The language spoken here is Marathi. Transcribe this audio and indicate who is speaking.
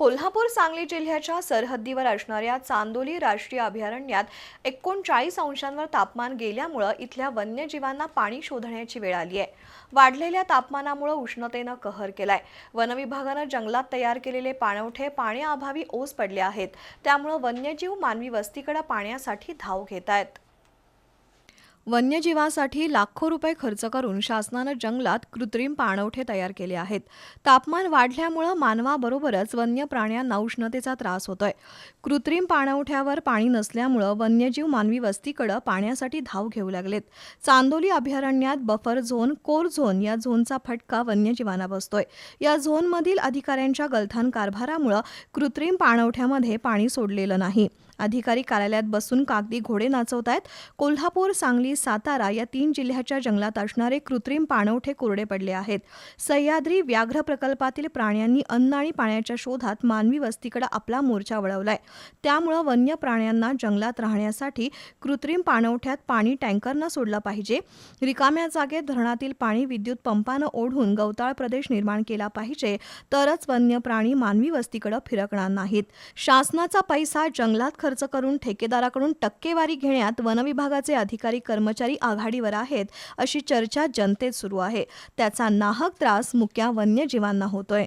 Speaker 1: कोल्हापूर सांगली जिल्ह्याच्या सरहद्दीवर असणाऱ्या चांदोली राष्ट्रीय अभयारण्यात एकोणचाळीस अंशांवर तापमान गेल्यामुळं इथल्या वन्यजीवांना पाणी शोधण्याची वेळ आली आहे. वाढलेल्या तापमानामुळे उष्णतेनं कहर केलाय. वनविभागानं जंगलात तयार केलेले पाणवठे पाण्याअभावी ओस पडले आहेत. त्यामुळं वन्यजीव मानवी वस्तीकडे पाण्यासाठी धाव घेत आहेत वन्यजीवासाठी लाखो रुपये खर्च करून शासनानं जंगलात कृत्रिम पाणवठे तयार केले आहेत. तापमान वाढल्यामुळं मानवाबरोबरच वन्य प्राण्यांना उष्णतेचा त्रास होतोय. कृत्रिम पाणवठ्यावर पाणी नसल्यामुळं वन्यजीव मानवी वस्तीकडं पाण्यासाठी धाव घेऊ लागलेत. चांदोली अभयारण्यात बफर झोन कोर झोन या झोनचा फटका वन्यजीवांना बसतोय. या झोनमधील अधिकाऱ्यांच्या गलथान कारभारामुळं कृत्रिम पाणवठ्यामध्ये पाणी सोडलेलं नाही. अधिकारी कार्यालयात बसून कागदी घोडे नाचवत आहेत कोल्हापूर सांगली सातारा या तीन जिल्ह्याच्या जंगलात असणारे कृत्रिम पाणवठे कोरडे पडले आहेत. सह्याद्री व्याघ्र प्रकल्पातील प्राण्यांनी अन्न आणि पाण्याच्या शोधात मानवी वस्तीकडे आपला मोर्चा वळवलाय. त्यामुळं वन्य प्राण्यांना जंगलात राहण्यासाठी कृत्रिम पाणवठ्यात पाणी टँकरनं सोडलं पाहिजे. रिकाम्या जागेत धरणातील पाणी विद्युत पंपानं ओढून गवताळ प्रदेश निर्माण केला पाहिजे. तरच वन्य प्राणी मानवी वस्तीकडे फिरकणार नाहीत. शासनाचा पैसा जंगलात खर्च करून ठेकेदाराकडून टक्केवारी घेण्यात वनविभागाचे अधिकारी कर्मचारी आघाडीवर आहेत अशी चर्चा जनतेत सुरू आहे. त्याचा नाहक त्रास मुक्या वन्यजीवांना होतोय.